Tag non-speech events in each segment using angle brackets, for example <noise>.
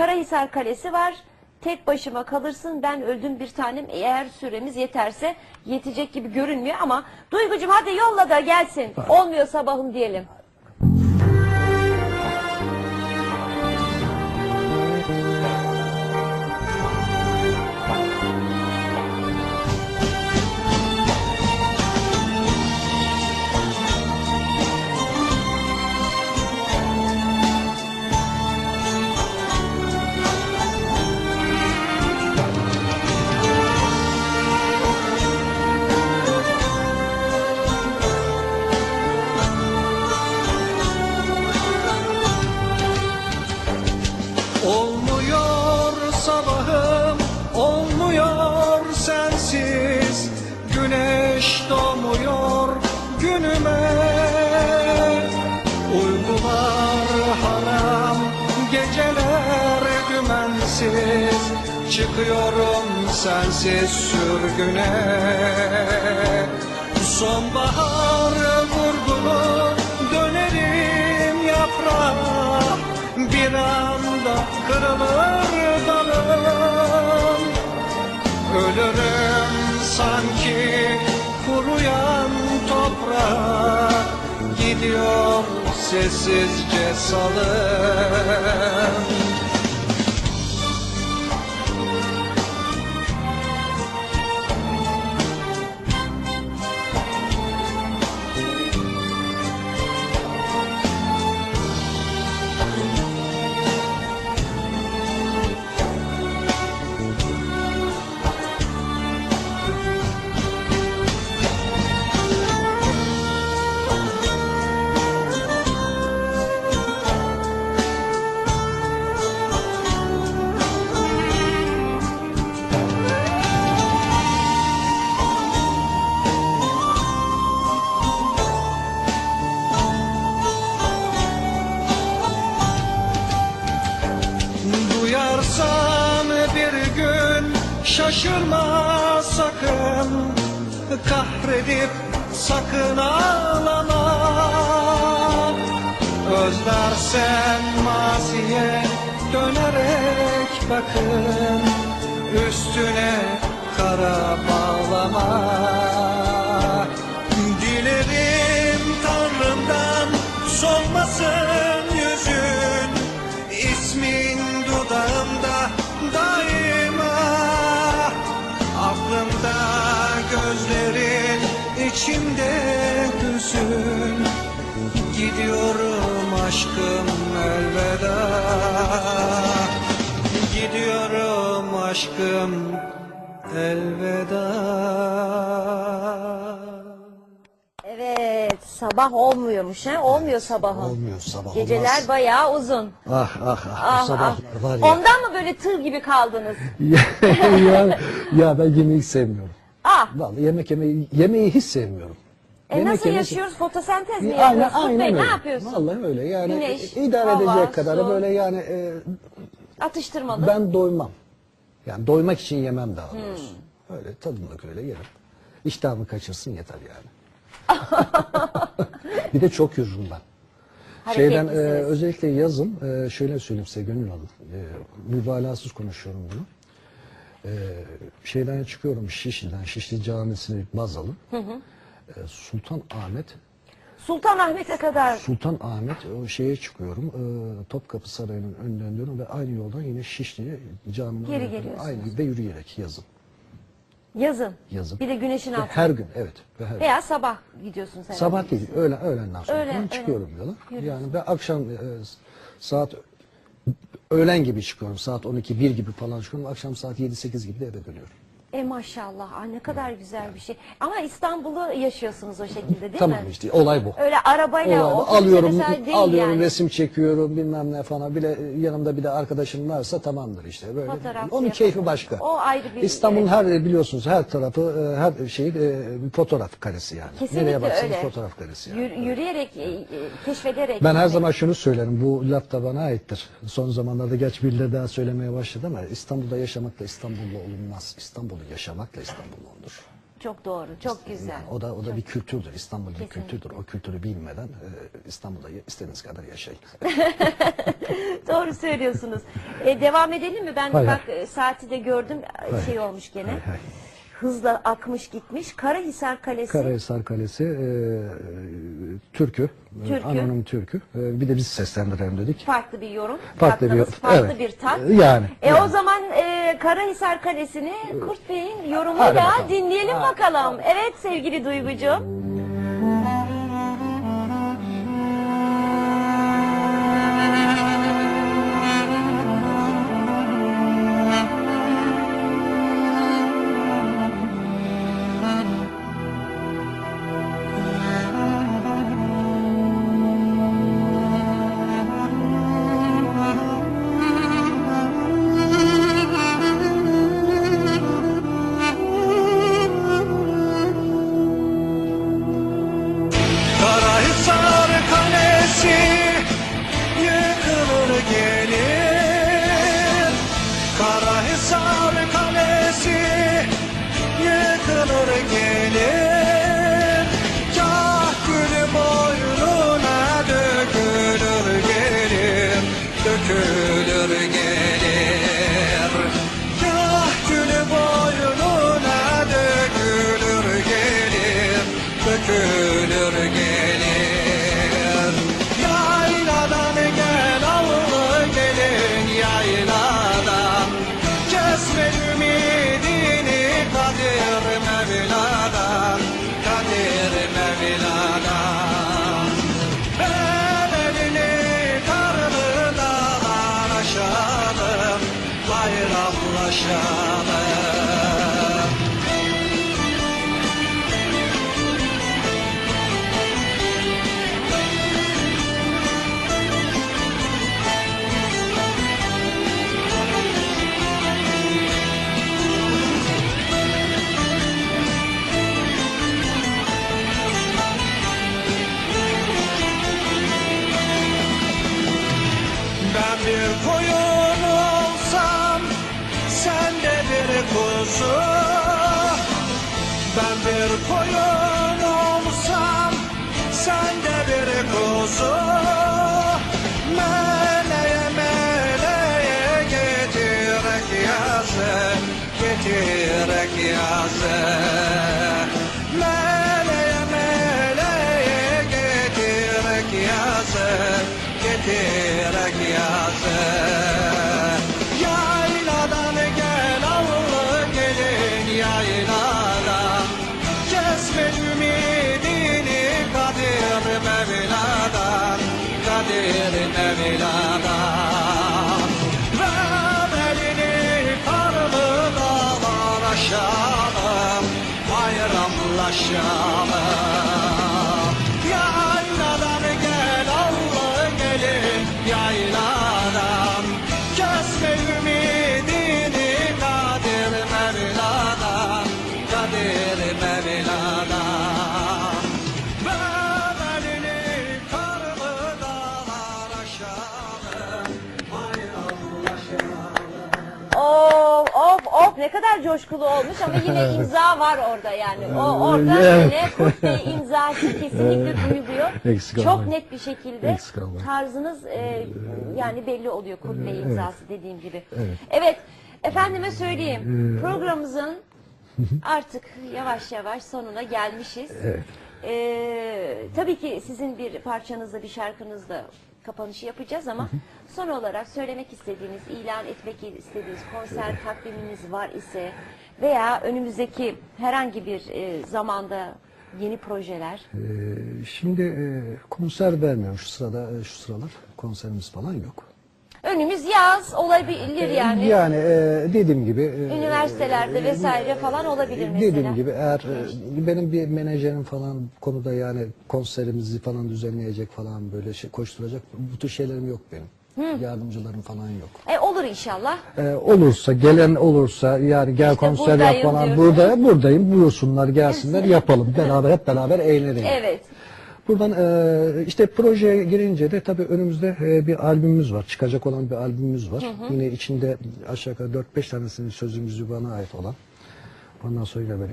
Karahisar Kalesi var. Tek başıma kalırsın ben öldüm bir tanem eğer süremiz yeterse yetecek gibi görünmüyor ama Duygucum hadi yolla da gelsin. Olmuyor sabahım diyelim. Dümensiz Çıkıyorum sensiz sürgüne. Sonbahar vurgulu dönerim yaprağa. Bir anda kırılır dalım. Ölürüm sanki kuruyan toprak Gidiyor sessizce salım Kahredip sakın ağlama. Özlersen maziye dönerek bakın Üstüne kara bağlama Gidiyorum aşkım elveda Gidiyorum aşkım elveda Evet sabah olmuyormuş ha olmuyor sabahım. Olmuyor sabah Geceler olmaz. bayağı uzun. Ah ah ah, Ah, sabahlar ah. var ya. Ondan mı böyle tır gibi kaldınız? <laughs> ya, ya ben yemeği sevmiyorum. Ah Vallahi yemek yemeyi, yemeği hiç sevmiyorum. E Yemek nasıl yemesi- yaşıyoruz? Fotosentez mi Aynen, yapıyoruz? Kut aynen Bey, öyle. ne yapıyorsun? Vallahi öyle yani Güneş, e, idare hava, edecek kadar su. böyle yani e, Atıştırmalı. ben doymam. Yani doymak için yemem daha doğrusu. Hmm. Öyle tadımlık öyle yerim. İştahımı kaçırsın yeter yani. <laughs> bir de çok yürürüm ben. Şeyden e, Hareketlisiniz. özellikle yazın e, şöyle söyleyeyim size gönül alın. E, mübalağasız konuşuyorum bunu. E, şeyden çıkıyorum Şişli'den, Şişli Camisi'ni baz alın. E, Sultan Ahmet, Sultan Ahmet'e kadar Sultan Ahmet o şeye çıkıyorum. E, Topkapı Sarayı'nın önünden dönüyorum ve aynı yoldan yine Şişli'ye caminin Geri geliyorsunuz. Aynı gibi yürüyerek yazın. yazın. Yazın. Bir de güneşin Ve altında. her gün evet. Ve her. Veya sabah gidiyorsun sen. Sabah değil, öğlen, öğlenden sonra Öğlen, falan çıkıyorum yola. Yürüyorsun. Yani ve akşam e, saat öğlen gibi çıkıyorum. Saat 12, 1 gibi falan çıkıyorum. Akşam saat 7, 8 gibi de eve dönüyorum. E maşallah Aa, ne kadar güzel bir şey. Ama İstanbul'u yaşıyorsunuz o şekilde değil tamam mi? işte olay bu. Öyle arabayla Olay otobüse Alıyorum, alıyorum yani. resim çekiyorum bilmem ne falan. Bile yanımda bir de arkadaşım varsa tamamdır işte. Böyle. Fotoğraf Onun yapalım. keyfi başka. O ayrı bir- İstanbul'un evet. her biliyorsunuz her tarafı e, her şey e, fotoğraf karesi yani. Kesinlikle Nereye baksanız öyle. fotoğraf karesi yani. Yür- yürüyerek, e, e, keşfederek. Ben her yani. zaman şunu söylerim, bu laf da bana aittir. Son zamanlarda geç birileri daha söylemeye başladı ama İstanbul'da yaşamakla İstanbullu olunmaz. İstanbul'u yaşamakla İstanbullu olunur. Çok doğru, çok güzel. Yani o da o da bir kültürdür. İstanbul bir kültürdür. O kültürü bilmeden e, İstanbul'da istediğiniz kadar yaşayın. <laughs> Doğru söylüyorsunuz. E, devam edelim mi? Ben Hay bak e, saati de gördüm e, şey olmuş gene. Hay hay. Hızla akmış gitmiş. Karahisar Kalesi. Karahisar Kalesi e, türkü, Türkü. anonim türkü. E, bir de biz seslendirelim dedik. farklı bir yorum. Farklı bir- kattınız, farklı evet. bir tat. E, yani, E yani. o zaman e, Karahisar Kalesi'ni Kurt Bey'in yorumuyla bakalım. dinleyelim bakalım. Evet sevgili Duygucuğum. Karahisar Kalesi yıkılır gelir yazın Getirek yazın Hashem. Ne kadar coşkulu olmuş ama yine imza var orada yani. O orada yine Kurt imzası kesinlikle duyuluyor. Eksik Çok olmayın. net bir şekilde Eksik olmayın. tarzınız e, yani belli oluyor Kurt Bey imzası dediğim gibi. Evet. Evet efendime söyleyeyim programımızın artık yavaş yavaş sonuna gelmişiz. Evet. Ee, tabii ki sizin bir parçanızla bir şarkınızla kapanışı yapacağız ama son olarak söylemek istediğiniz, ilan etmek istediğiniz konser takviminiz var ise veya önümüzdeki herhangi bir e, zamanda yeni projeler? E, şimdi e, konser vermiyorum şu sırada e, şu sıralar. Konserimiz falan yok. Önümüz yaz olabilir yani. Yani e, dediğim gibi e, Üniversitelerde vesaire falan olabilir e, mesela. Dediğim gibi eğer e, benim bir menajerim falan konuda yani konserimizi falan düzenleyecek falan böyle şey koşturacak bu tür şeylerim yok benim. Yardımcılarım falan yok. E, olur inşallah. E, olursa gelen olursa yani gel İşte konser yap buradayım falan diyorsun. burada buradayım buyursunlar gelsinler yapalım beraber hep beraber eğlenelim. Evet. Buradan e, işte projeye girince de tabii önümüzde e, bir albümümüz var. Çıkacak olan bir albümümüz var. Yine içinde aşağı yukarı 4-5 tanesinin sözü müziği bana ait olan. Ondan sonra böyle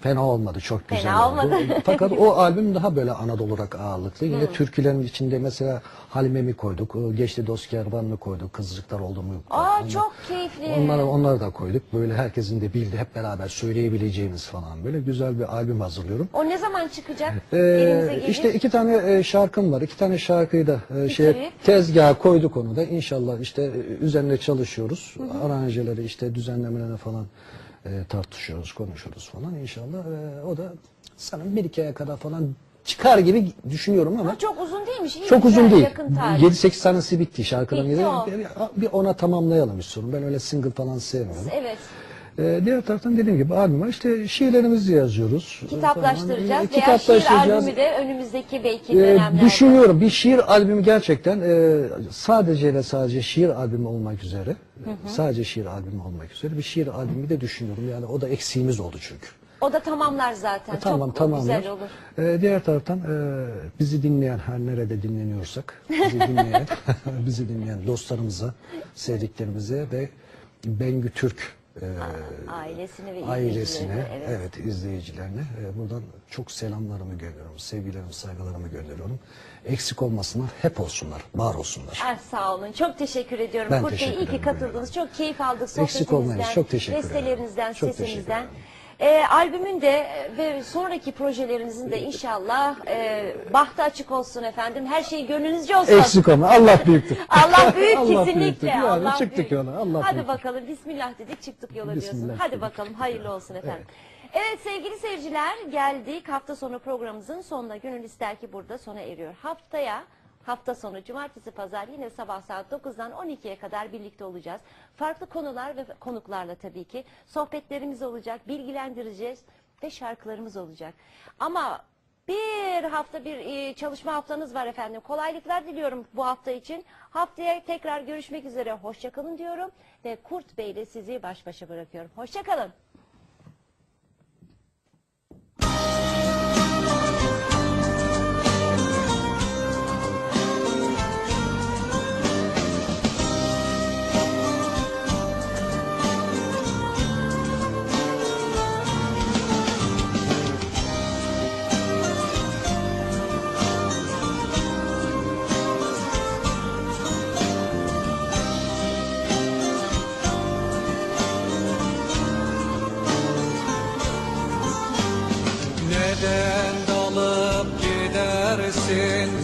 fena olmadı, çok güzel Fena oldu. olmadı. <laughs> Fakat o albüm daha böyle Anadolu olarak ağırlıklı. Yine türkülerin içinde mesela Halime mi koyduk, Geçti Dost Kervan mı koyduk, Kızcıklar oldu mu? Aa Onlar- çok keyifli. Onları, onları da koyduk. Böyle herkesin de bildiği, hep beraber söyleyebileceğimiz falan. Böyle güzel bir albüm hazırlıyorum. O ne zaman çıkacak? Ee, Elinize gelir. işte iki tane e, şarkım var. İki tane şarkıyı da e, şey Tabii. tezgaha koyduk onu da. İnşallah işte e, üzerine çalışıyoruz. Aranjeleri işte düzenlemelerini falan e, tartışıyoruz, konuşuyoruz falan. İnşallah e, o da sanırım bir iki aya kadar falan çıkar gibi düşünüyorum ama Ama çok uzun değilmiş. iyi, çok uzun değil. Yakın tarih. 7-8 tanesi bitti şarkıların. Bitti. Bir, bir ona tamamlayalım istiyorum. Ben öyle single falan sevmiyorum. Evet. Ee, diğer taraftan dediğim gibi albüm var. İşte şiirlerimizi yazıyoruz. Kitaplaştıracağız Falan. veya şiir Kitaplaştıracağız. albümü de önümüzdeki belki Ee, dönemlerde. düşünüyorum bir şiir albümü gerçekten e, sadece ve sadece şiir albümü olmak üzere sadece şiir albümü olmak üzere bir şiir albümü de düşünüyorum yani o da eksiğimiz oldu çünkü. O da tamamlar zaten. E, tamam çok tamam. güzel olur. Ee, diğer taraftan e, bizi dinleyen her nerede dinleniyorsak bizi dinleyen <laughs> <laughs> bizi dinleyen dostlarımıza sevdiklerimize ve Bengü Türk e, Ailesine ve ailesine, evet. evet. izleyicilerine e, buradan çok selamlarımı gönderiyorum, sevgilerimi, saygılarımı gönderiyorum. Eksik olmasınlar, hep olsunlar, var olsunlar. Ah, sağ olun. Çok teşekkür ediyorum. Ben Kurt Bey teşekkür iyi ki katıldınız. Çok keyif aldık Eksik sohbetinizden, olmayınız. Çok teşekkür ederim. bestelerinizden, Çok teşekkür sesinizden. ederim. Ee, albümün de e, ve sonraki projelerinizin de inşallah e, bahtı açık olsun efendim. Her şey gönlünüzce olsun. Eksik olma, Allah büyüktür. <laughs> Allah büyük Allah kesinlikle. büyüktür. Yani Allah çıktık büyük. yola, Allah Hadi büyük. bakalım bismillah dedik çıktık yola diyorsun. Bismillah Hadi dedik. bakalım hayırlı olsun efendim. Evet. sevgili seyirciler geldik hafta sonu programımızın sonuna. Gönül ister ki burada sona eriyor. Haftaya hafta sonu cumartesi pazar yine sabah saat 9'dan 12'ye kadar birlikte olacağız. Farklı konular ve konuklarla tabii ki sohbetlerimiz olacak, bilgilendireceğiz ve şarkılarımız olacak. Ama bir hafta bir e, çalışma haftanız var efendim. Kolaylıklar diliyorum bu hafta için. Haftaya tekrar görüşmek üzere. Hoşçakalın diyorum ve Kurt Bey ile sizi baş başa bırakıyorum. Hoşçakalın. Neden dalıp gidersin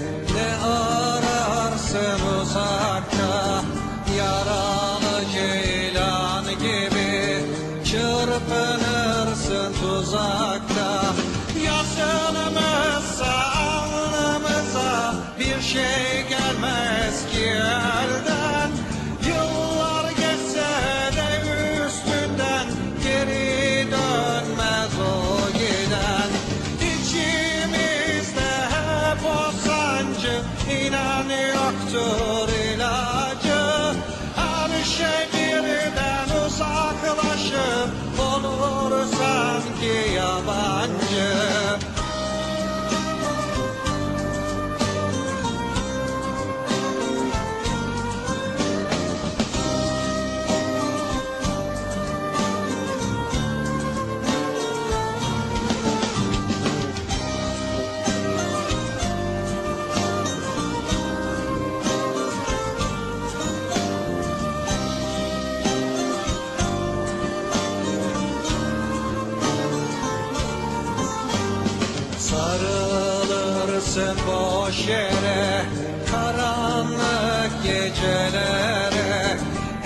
boş yere Karanlık gecelere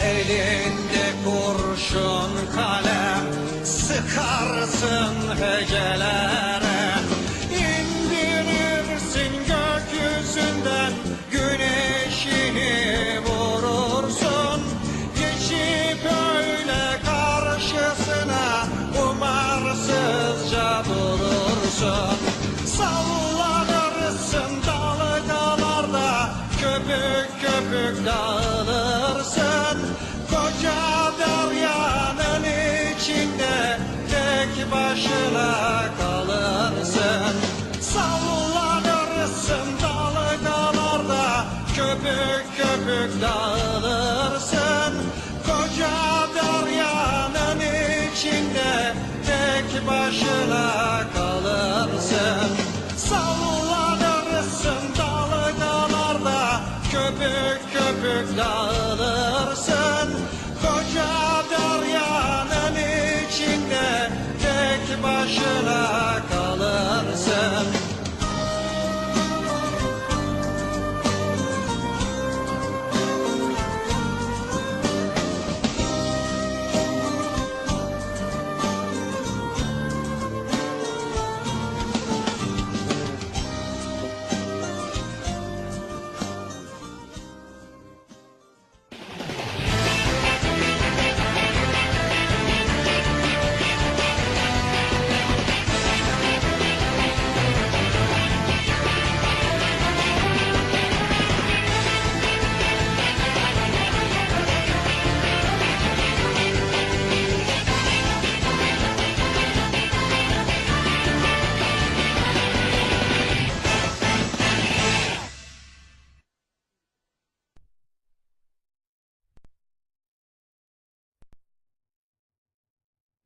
Elinde kurşun kalem Sıkarsın hecelere başına